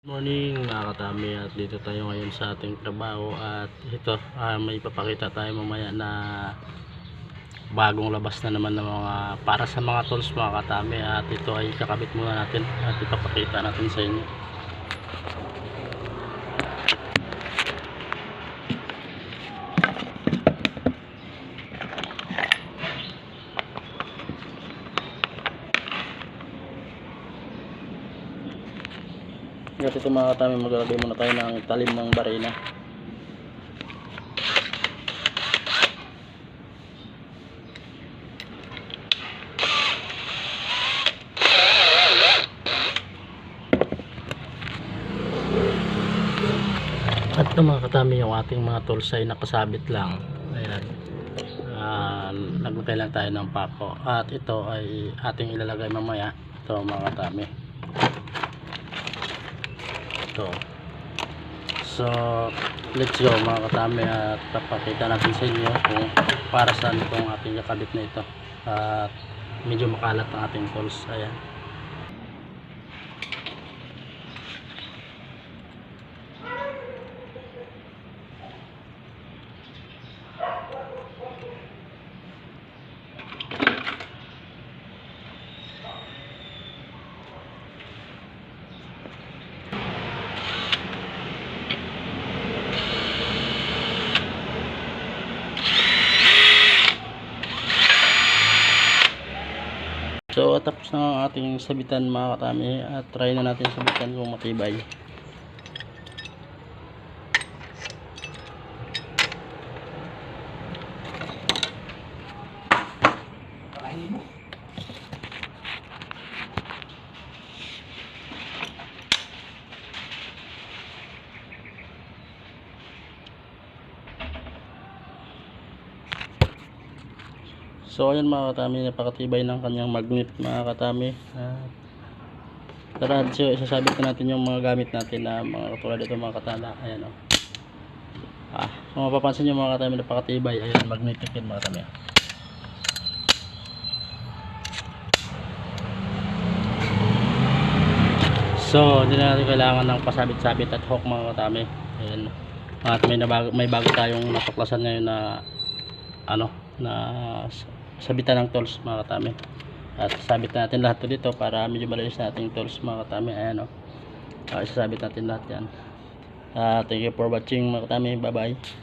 morning mga katami at dito tayo ngayon sa ating trabaho at ito ah, may papakita tayo mamaya na bagong labas na naman ng mga para sa mga tools mga katami at ito ay kakabit muna natin at ipapakita natin sa inyo at ito mga katami maglalagay muna tayo ng talim ng barina At ito mga katami yung ating mga tools ay nakasabit lang. Ayan. Ah, naglagay tayo ng pako. At ito ay ating ilalagay mamaya. Ito mga katami. Ito. So, let's go mga katami at papakita natin sa inyo kung para saan itong ating kakabit na ito. At medyo makalat ang ating tools. Ayan. Tapos na ang ating sabitan mga katami at try na natin sabitan kung matibay. So ayan mga katami, napakatibay ng kanyang magnet mga katami. At tara, so, isasabit na natin yung mga gamit natin na mga katulad ito mga katala. Ayan o. Ah, kung mapapansin nyo mga katami, napakatibay. Ayan, magnetic yun mga katami. So, hindi na natin kailangan ng pasabit-sabit at hook mga katami. Ayan. At may, nabago, may bago tayong natuklasan ngayon na ano, na sabitan ng tools mga katami. At sabit natin lahat to dito para medyo malinis natin tools mga katami. Ayan o. Uh, isasabit natin lahat yan. Uh, thank you for watching mga katami. Bye bye.